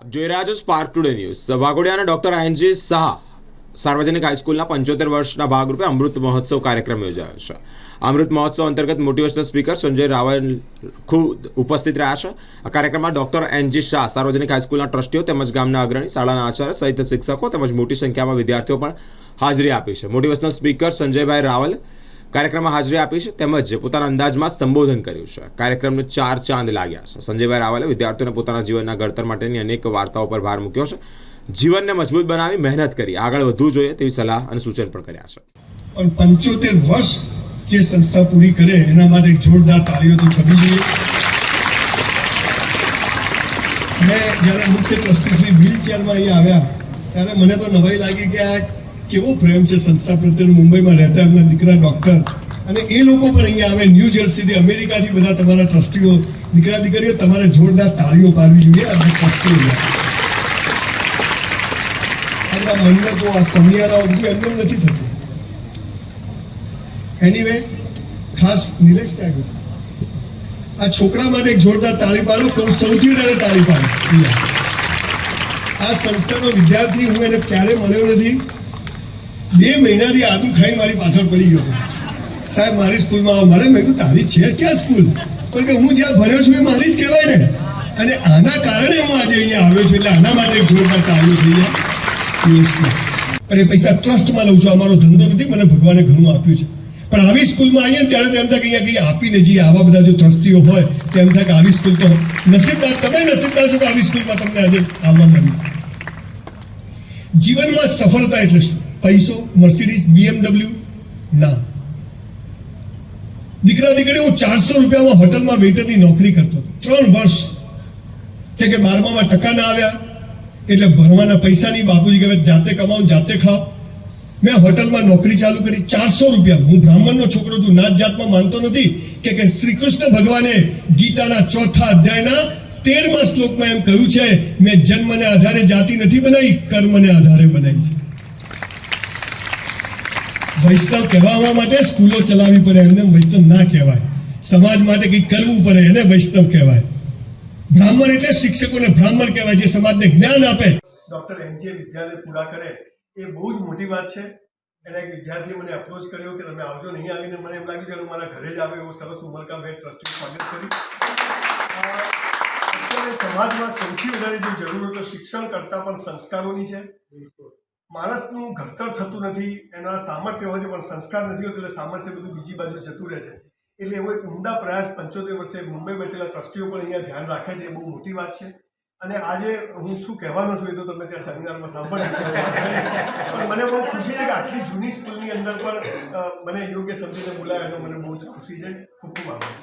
જોઈ રહ્યા છો સ્પાર્ક ટુડે ન્યૂઝ વાઘોડિયાના ડોક્ટર એનજી શાહ સાર્વજનિક હાઈસ્કૂલના પંચોતેર વર્ષના ભાગરૂપે અમૃત મહોત્સવ કાર્યક્રમ યોજાયો છે. અમૃત મહોત્સવ અંતર્ગત મોટિવેશનલ સ્પીકર સંજય રાવલ ખુદ ઉપસ્થિત રહ્યા છે. આ કાર્યક્રમમાં ડોક્ટર એનજી શાહ સાર્વજનિક હાઈસ્કૂલના ટ્રસ્ટીઓ તેમજ ગામના અગ્રણી, શાળાના આચાર્ય સહિત શિક્ષકો તેમજ મોટી સંખ્યામાં વિદ્યાર્થીઓ પણ હાજરી આપી છે. મોટિવેશનલ સ્પીકર સંજયભાઈ રાવલ કાર્યક્રમમાં હાજરી આપી છે તેમજ પોતાના અંદાજમાં સંબોધન કર્યું છે. કાર્યક્રમને ચાર ચાંદ લાગ્યા છે. સંજયભાઈ રાવલે વિદ્યાર્થીઓને પોતાના જીવનના ઘડતર માટેની અનેક વાર્તાઓ પર ભાર મૂક્યો છે. જીવનને મજબૂત બનાવી મહેનત કરી, આગળ વધવું જોઈએ તેવી સલાહ અને સૂચન પણ કર્યા છે. પણ પંચોતેર વર્ષ જે સંસ્થા પૂરી કરે, એના માટે જોરદાર તાળીઓ તો થવી જોઈએ. મેં જ્યારે મુખ્ય ટ્રસ્ટી શ્રી વ્હીલ ચેરમાં અહીંયા આવ્યા, ત્યારે મને તો નવાઈ લાગી કે આ કેવો પ્રેમ છે સંસ્થા પ્રત્યેનો? મુંબઈમાં રહેતા એમના દીકરા ડોક્ટર. અને એ લોકો પણ અહીંયા આવે, ન્યૂ જર્સીથી અમેરિકાથી બધા તમારા ટ્રસ્ટીઓ, દીકરા દીકરીઓ, તમારે જોરદાર તાળીઓ પાડવી જોઈએ આ ટ્રસ્ટીઓ આપણા મનને આ સમિયારાઓ બધું એમને નથી થતું. એનીવે ખાસ નિલેશ ક્યાં આ છોકરા માટે એક જોરદાર તાળી પાડો તો સૌથી વધારે તાળી પાડો. આ સંસ્થાનો વિદ્યાર્થી હું એને ક્યારે મળ્યો નથી બે મહિનાથી આદુ ખાઈ મારી પાછળ પડી ગયો હતો. સાહેબ, મારી સ્કૂલમાં આવો. મારે મેં કીધું, તારી છે ક્યાં સ્કૂલ? પણ કે, હું જ્યાં ભણ્યો છું એ મારી જ કહેવાય ને. અને આના કારણે હું આજે અહીંયા આવ્યો છું, એટલે આના માટે જોરદાર તાળીઓ થઈ જાય. એ પૈસા ટ્રસ્ટમાં લઉં છું. અમારો ધંધો નથી, મને ભગવાને ઘણું આપ્યું છે. પણ આવી સ્કૂલમાં આવીએ ને ત્યારે તો એમ થાય અહીંયા કંઈ આપીને જે આવા બધા જો ટ્રસ્ટીઓ હોય, તો એમ થાય કે આવી સ્કૂલ તો નસીબદાર, તમે નસીબદાર છો કે આવી સ્કૂલમાં તમને આજે આવવા મળ્યું. જીવનમાં સફળતા એટલે શું? પૈસો મર્સિડીઝ બીએમડબલ્યુ ના. દીકરા દીકરી, હું ચારસો રૂપિયામાં હોટલમાં વેઇટરની નોકરી કરતો હતો. ત્રણ વર્ષ કે કે બારમામાં ટકા ના આવ્યા, એટલે ભણવાના પૈસા નહીં બાપુજી કહેવાય જાતે કમાવું જાતે ખાઓ. મેં હોટલમાં નોકરી ચાલુ કરી, ચારસો રૂપિયા હું બ્રાહ્મણનો છોકરો છું, નાત જાતમાં માનતો નથી કે કે શ્રી કૃષ્ણ ભગવાને ગીતાના ચોથા અધ્યાયના તેરમા શ્લોકમાં એમ કહ્યું છે, મેં જન્મને આધારે જાતિ નથી બનાવી, કર્મને આધારે બનાવી છે. વૈષ્ણવ કહેવા માટે સ્કૂલો ચલાવવી પડે એમને વૈષ્ણવ ના કહેવાય. સમાજ માટે કંઈક કરવું પડે એને વૈષ્ણવ કહેવાય. બ્રાહ્મણ એટલે શિક્ષકોને બ્રાહ્મણ કહેવાય, જે સમાજને જ્ઞાન આપે. ડોક્ટર એનજીએ વિદ્યાલય પૂરા કરે, એ બહુ જ મોટી વાત છે. એને એક વિદ્યાર્થીએ મને અપ્રોચ કર્યો કે તમે આવજો, નહીં આવીને મને એમ લાગ્યું કે મારા ઘરે જ આવે એવું સરસ ઉમરકાભાઈ ટ્રસ્ટી સ્વાગત કરી. સમાજમાં સૌથી વધારે જો જરૂર તો શિક્ષણ કરતાં પણ સંસ્કારોની છે. માણસનું ઘડતર થતું નથી, એના સામર્થ્ય હોય છે, પણ સંસ્કાર નથી હોતો, એટલે સામર્થ્ય બધું બીજી બાજુ જતું રહે છે. એટલે એવો એક ઉમદા પ્રયાસ પંચોતેર વર્ષે મુંબઈ બેઠેલા ટ્રસ્ટીઓ પણ અહીંયા ધ્યાન રાખે છે, એ બહુ મોટી વાત છે. અને આજે હું શું કહેવાનો છું એ તો તમે ત્યાં સેમિનારમાં સાંભળ્યું મને બહુ ખુશી છે કે આટલી જૂની સ્કૂલની અંદર પણ મને યોગ્ય સમજીને બોલાવ્યો મને બહુ જ ખુશી છે. ખૂબ ખૂબ આભાર.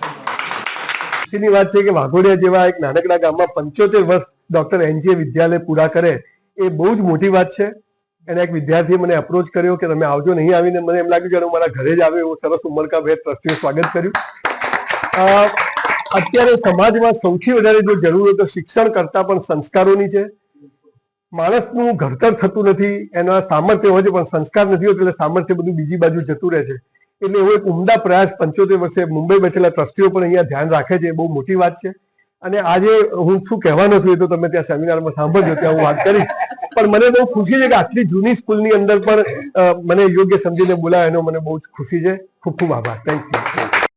ખુશીની વાત છે કે વાઘોડિયા જેવા એક નાનકડા ગામમાં પંચોતેર વર્ષ ડોક્ટર એનજીએ વિદ્યાલય પૂરા કરે, એ બહુ જ મોટી વાત છે. એના એક વિદ્યાર્થીએ મને અપ્રોચ કર્યો કે તમે આવજો નહીં આવીને. મને એમ લાગ્યું કે હું મારા ઘરે જ આવે એવું સરસ ઉમરકા ભેટ ટ્રસ્ટીએ સ્વાગત કર્યું. અત્યારે સમાજમાં સૌથી વધારે જો જરૂર હોય તો શિક્ષણ કરતા પણ સંસ્કારોની છે. માણસનું ઘડતર થતું નથી, એના સામર્થ્ય હોય છે, પણ સંસ્કાર નથી હોતો એટલે સામર્થ્ય બધું બીજી બાજુ જતું રહે છે. એટલે એવો એક ઉમદા પ્રયાસ પંચોતેર વર્ષે મુંબઈ બેઠેલા ટ્રસ્ટીઓ પણ અહીંયા ધ્યાન રાખે છે બહુ મોટી વાત છે. અને આજે હું શું કહેવાનો છું એ તો તમે ત્યાં સેમિનારમાં સાંભળજો, ત્યાં હું વાત કરીશ. પણ મને બહુ ખુશી છે કે આટલી જૂની સ્કૂલની અંદર પણ મને યોગ્ય સમજીને બોલાય એનો મને બહુ જ ખુશી છે. ખૂબ ખૂબ આભાર. Thank you